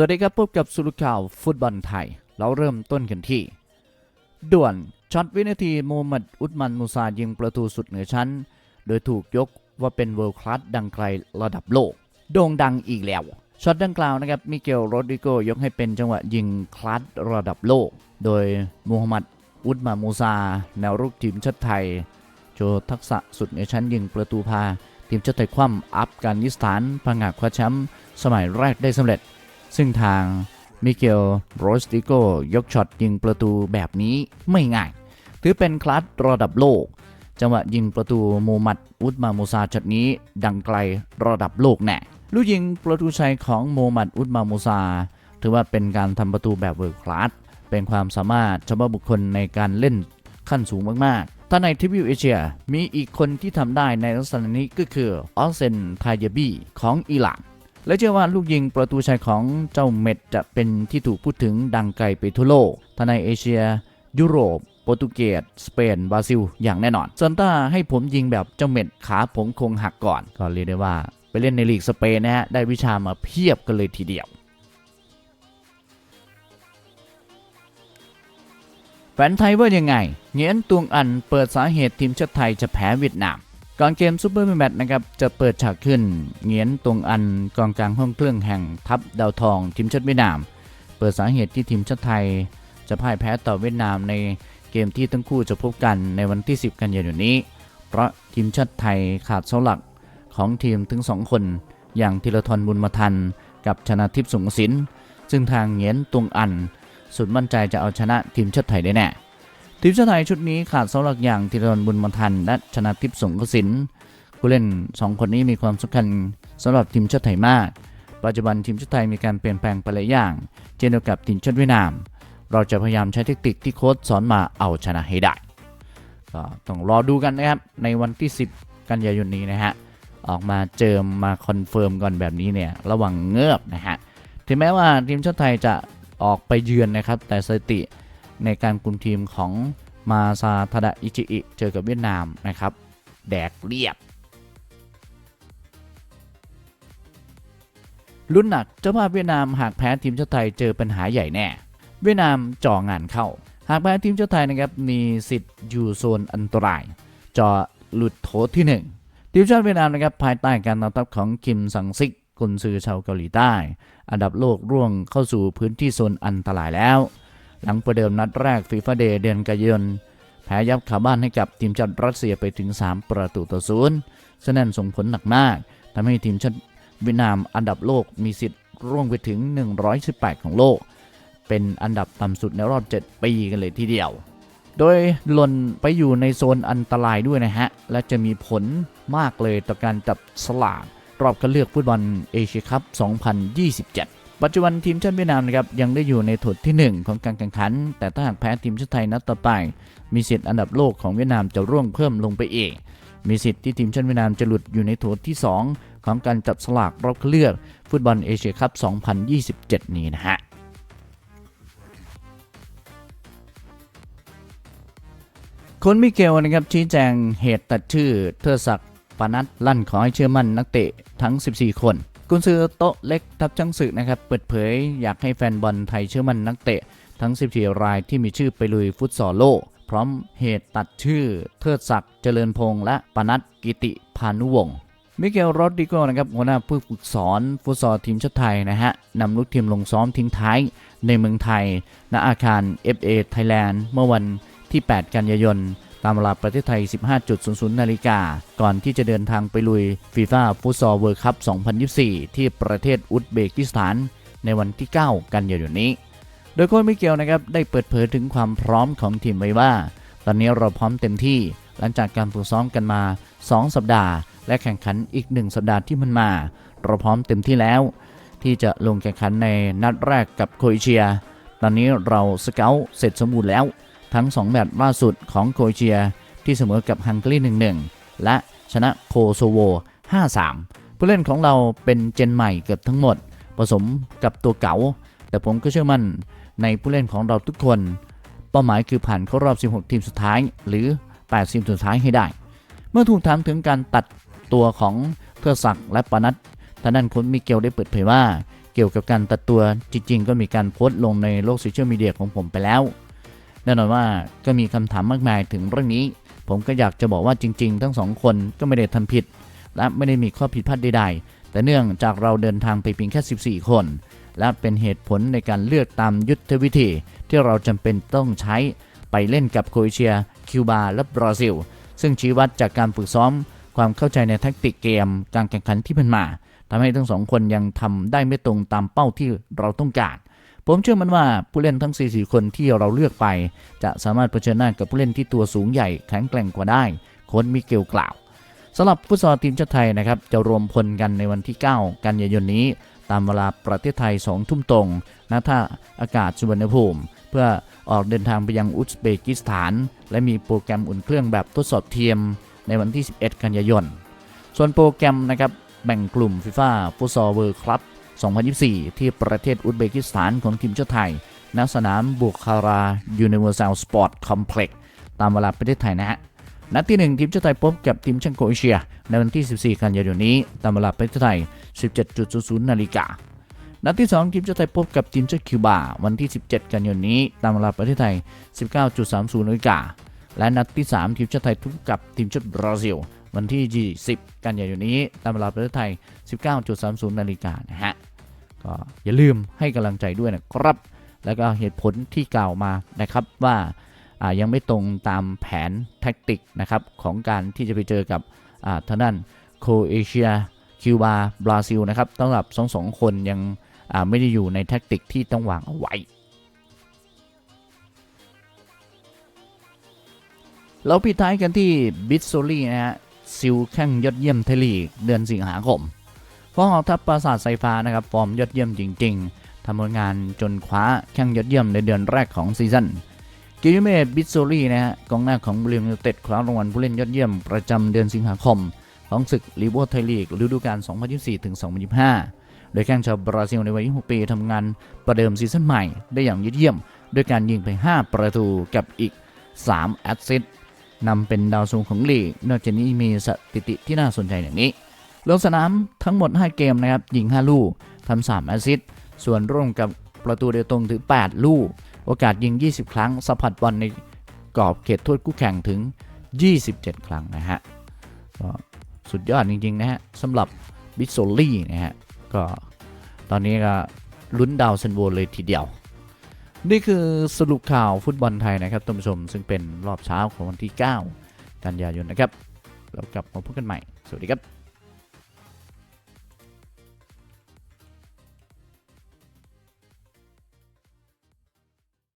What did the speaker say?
สวัสดีครับพบกับสุรุข่าวฟุตบอลไทย เราเริ่มต้นกันที่ ด่วนช็อตวินาทีมูฮัมหมัดอุสมันมูซายิงประตูสุดเหนือชั้น โดยถูกยกว่าเป็นเวิลด์คลาสดังไกลระดับโลก โด่งดังอีกแล้วช็อตดังกล่าวนะครับมิเกลโรดริโกยกให้เป็นจังหวะยิงคลาสระดับโลก โดยมูฮัมหมัดอุสมันมูซา แนวรุกทีมชาติไทย โชว์ทักษะสุดเหนือชั้นยิงประตูพา ทีมชาติไทยคว่ำอัฟกานิสถานพังงาคว้าแชมป์สมัยแรกได้สำเร็จ ซึ่งทางมิเกลโรสติโกยกช็อตยิงประตูแบบนี้ไม่ง่าย ถือเป็นคลาสระดับโลก จังหวะยิงประตูมูมัดอุสมามูซาช็อตนี้ดังไกลระดับโลกแน่ลูกยิงประตูชัยของมูมัดอุสมามูซา ถือว่าเป็นการทำประตูแบบเวิร์คลาสเป็นความสามารถเฉพาะบุคคลในการเล่นขั้นสูงมากๆ ถ้าในทวีปเอเชียมีอีกคนที่ทำได้ในลักษณะนี้ก็คือออสเซนทายบีของอิหร่าน และเชื่อว่าลูกยิงประตูชัยของเจ้าเม็ดจะเป็นที่ถูกพูดถึงดังไกลไปทั่วโลกทั้งในเอเชีย ยุโรปโปรตุเกส สเปน บราซิล อย่างแน่นอนส่วนถ้าให้ผมยิงแบบเจ้าเม็ดขาผมคงหักก่อน ก็เรียกได้ว่า ไปเล่นในลีกสเปนนะฮะ ได้วิชามาเพียบกันเลยทีเดียว แฟนไทยว่ายังไง เงียนตวงอันเปิดสาเหตุทีมชาติไทยจะแพ้เวียดนาม ก่อนเกมซูเปอร์แมตช์นะครับจะเปิดฉากขึ้นเงียนตวงอันกองกลางห้องเครื่องแห่งทัพดาวทองทีมชาติเวียดนาม เปิดสาเหตุที่ทีมชาติไทย จะพ่ายแพ้ต่อเวียดนามในเกมที่ทั้งคู่จะพบกันในวันที่ 10 กันยายนนี้ เพราะทีมชาติไทยขาดเสาหลักของทีมถึง 2 คน อย่างธีรทรบุญมาทัน กับชนะทิพย์สงสินซึ่งทางเงียนตวงอัน สุดมั่นใจจะเอาชนะทีมชาติไทยได้แน่ ทีมชาติไทยชุดนี้ขาดเสาหลักอย่างธีรทรบุญมาทันและชนะทิพย์สงกระสินผู้เล่น 2 คนนี้มีความสำคัญสำหรับทีมชาติไทยมาก ปัจจุบันทีมชาติไทยมีการเปลี่ยนแปลงไปหลายอย่าง เช่นเดียวกับทีมชาติเวียดนาม เราจะพยายามใช้เทคนิคที่โค้ชสอนมาเอาชนะให้ได้ ก็ต้องรอดูกันนะครับ ในวันที่ 10 กันยายนนี้นะฮะ ออกมาเจิมมาคอนเฟิร์มก่อนแบบนี้เนี่ย ระวังเงือบนะฮะ ถึงแม้ว่าทีมชาติไทยจะออกไปเยือนนะครับ แต่สถิติ ในการคุมทีมของมาซาทาดะอิจิอิเจอกับเวียดนามนะครับ แดกเรียบลุ้นหนักเจ้าภาพเวียดนามหากแพ้ทีมชาติไทยเจอปัญหาใหญ่แน่ เวียดนามจ่องานเข้า หากแพ้ทีมชาติไทยนะครับมีสิทธิ์อยู่โซนอันตรายจอหลุดโถที่หนึ่งทีมชาติเวียดนามนะครับภายใต้การนำทัพของคิมสังซิกกุนซือชาวเกาหลีใต้ อันดับโลกร่วงเข้าสู่พื้นที่โซนอันตรายแล้ว หลังประเดิมนัดแรกฟีฟ่าเดย์เดือนกันยายนแพ้ยับขาบ้านให้กับทีมชาติรัสเซียไปถึง 3 ประตูต่อศูนย์ซึ่งนั่นส่งผลหนักมากทำให้ทีมชาติเวียดนามอันดับโลกมีสิทธิ์ร่วงไปถึง 118 ของโลก เป็นอันดับต่ำสุดในรอบ 7 ปีกันเลยทีเดียว โดยหล่นไปอยู่ในโซนอันตรายด้วยนะฮะ และจะมีผลมากเลยต่อการจับสลากรอบคัดเลือกฟุตบอลเอเชียคัพ 2027 ปัจจุบันทีมชาติเวียดนามนะครับยังได้อยู่ในถดที่ 1 ของการแข่งขัน แต่ถ้าหากแพ้ทีมชาติไทยนัดต่อไป มีสิทธิ์อันดับโลกของเวียดนามจะร่วงเพิ่มลงไปเองมีสิทธิ์ที่ทีมชาติเวียดนามจะหลุดอยู่ในโถที่ 2 ของการจับสลากรอบคัดเลือก ฟุตบอลเอเชียคัพ 2027 นี้นะฮะคนมิเกลนะครับชี้แจงเหตุตัดชื่อเทอศักดิ์ปานัทลั่นขอให้เชื่อมั่นนักเตะทั้ง 14 คน กุนซือโต๊ะเล็กทับจังสึกนะครับเปิดเผยอยากให้แฟนบอลไทยเชื่อมั่นนักเตะ ทั้ง 14 รายที่มีชื่อไปลุยฟุตซอลโลก พร้อมเหตุตัดชื่อ เทิดศักดิ์เจริญพงษ์และปนัทกิติพานุวงศ์มิเกลโรดริโกนะครับหัวหน้าผู้ฝึกสอนฟุตซอลทีมชาติไทยนะฮะนำลูกทีมลงซ้อมทิ้งท้ายในเมืองไทย ณอาคาร FA Thailand เมื่อวันที่ 8 กันยายน ตามเวลาประเทศไทย 15.00 นาฬิกา ก่อนที่จะเดินทางไปลุยฟีฟ่าฟุตซอลเวิลด์คัพ 2024 ที่ประเทศอุซเบกิสถาน ในวันที่ 9 กันยายนนี้ โดยโค้ชมิเกลนะครับได้เปิดเผยถึงความพร้อมของทีมไว้ว่า ตอนนี้เราพร้อมเต็มที่หลังจากการฝึกซ้อมกันมา 2 สัปดาห์ และแข่งขันอีก 1 สัปดาห์ที่มันมา เราพร้อมเต็มที่แล้ว ที่จะลงแข่งขันในนัดแรกกับโครเอเชีย ตอนนี้เราสเกลเสร็จสมบูรณ์แล้ว ทั้ง 2 แมตช์ล่าสุดของโครเอเชีย ที่เสมอกับฮังการี1-1 และชนะโคโซโว 5-3 ผู้เล่นของเราเป็นเจนใหม่เกือบทั้งหมด ผสมกับตัวเก๋าแต่ผมก็เชื่อมั่นในผู้เล่นของเราทุกคน เป้าหมายคือผ่านเข้ารอบ 16 ทีมสุดท้าย หรือ 8 ทีมสุดท้ายให้ได้ เมื่อถูกถามถึงการตัดตัวของเทอศักดิ์และปานัททางด้านค้ชมิเกลได้เปิดเผยว่าเกกี่ยวกับการตัดตัวจริงๆ ก็มีการโพสต์ลงในโลกโซเชียลมีเดียของผมไปแล้ว แน่นอนว่าก็มีคำถามมากมายถึงเรื่องนี้ ผมก็อยากจะบอกว่าจริง ๆ ทั้งสองคนก็ไม่ได้ทำผิด และไม่ได้มีข้อผิดพลาดใดๆ แต่เนื่องจากเราเดินทางไปเพียงแค่ 14 คน และเป็นเหตุผลในการเลือกตามยุทธวิธี ที่เราจำเป็นต้องใช้ไปเล่นกับโครเอเชีย คิวบา และบราซิล ซึ่งชี้วัดจากการฝึกซ้อม ความเข้าใจในแท็กติกเกม การแข่งขันที่ผ่านมาทำให้ทั้งสองคนยังทำได้ไม่ตรงตามเป้าที่เราต้องการ ผมเชื่อมันว่าผู้เล่นทั้ง 44 คนที่เราเลือกไป จะสามารถเผชิญหน้ากับผู้เล่นที่ตัวสูงใหญ่แข็งแกร่งกว่าได้โค้ชมิเกลกล่าวสำหรับฟุตซอลทีมชาติไทยนะครับจะรวมพลกันในวันที่ 9 กันยายนนี้ ตามเวลาประเทศไทย 2 ทุ่มตรงณท่าอากาศสุวรรณภูมิ เพื่อออกเดินทางไปยังอุซเบกิสถาน และมีโปรแกรมอุ่นเครื่องแบบทดสอบเทียมในวันที่ 11 กันยายน ส่วนโปรแกรมนะครับแบ่งกลุ่มฟีฟ่าฟุตซอลเวิร์คลับ 2024 ที่ประเทศอุซเบกิสถานของทีมชาติไทย ณ สนามบุคารายูนิเวอร์แซลสปอร์ตคอมเพล็กซ์ตามเวลาประเทศไทยนะฮะ นัดที่ 1 ทีมชาติไทยพบกับทีมชาติโคเอเชีย ในวันที่ 14 กันยายนนี้ ตามเวลาประเทศไทย 17.00 นาฬิกา นัดที่ 2 ทีมชาติไทยพบกับทีมชาติคิวบา วันที่ 17 กันยายนนี้ ตามเวลาประเทศไทย 19.30 นาฬิกา และนัดที่ 3 ทีมชาติไทยพบกับทีมชาติบราซิลวันที่ 20 กันยายนนี้ ตามเวลาประเทศไทย 19.30 นาฬิกานะฮะ ก็อย่าลืมให้กำลังใจด้วยนะครับ แล้วก็เหตุผลที่กล่าวมานะครับว่ายังไม่ตรงตามแผนแท็กติกนะครับของการที่จะไปเจอกับอ่าทางด้านโคเอเชียคิวบาบราซิลนะครับสำหรับสองสองคนยังไม่ได้อยู่ในแท็กติกที่ต้องวางเอาไว้เราปิดท้ายกันที่บิสโซลี่นะฮะซิลแข่งยอดเยี่ยมเทลีเดือนสิงหาคม กองทัพปราสาทไซฟ้านะครับฟอร์มยอดเยี่ยมจริง ๆทำผลงานจนคว้าแข่งยอดเยี่ยมในเดือนแรกของซีซั่นกิลเมตบิสโซลี่นะฮะกองหน้าของบริมยูเต็ดคว้ารางวัลผู้เล่นยอดเยี่ยมประจำเดือนสิงหาคม ของศึกลีโวไทยลีกฤดูกาล 2024ถึง2025 โดยแข้งชาวบราซิลในวัย 26 ปีทำงานประเดิมซีซั่นใหม่ได้อย่างยอดเยี่ยม ด้วยการยิงไป 5 ประตูกับอีก 3 แอสซิสต์นำเป็นดาวสูงของลีก นอกจากนี้มีสถิติที่น่าสนใจอย่างนี้ ลงสนามทั้งหมด 5 เกมนะครับยิง 5 ลูกทำ3แอสซิสต์ส่วนร่วมกับประตูโดยตรงถึง 8 ลูก โอกาสยิง 20 ครั้งสัมผัสบอลในกรอบเขตโทษคู่แข่งถึง 27 ครั้งนะฮะก็สุดยอดจริงๆนะฮะสำหรับบิโซลี่นะฮะก็ตอนนี้ก็ลุ้นดาวเซนโวเลยทีเดียว นี่คือสรุปข่าวฟุตบอลไทยนะครับท่านผู้ชมซึ่งเป็นรอบเช้าของวันที่ 9 กันยายนนะครับแล้วกลับมาพบกันใหม่ สวัสดีครับ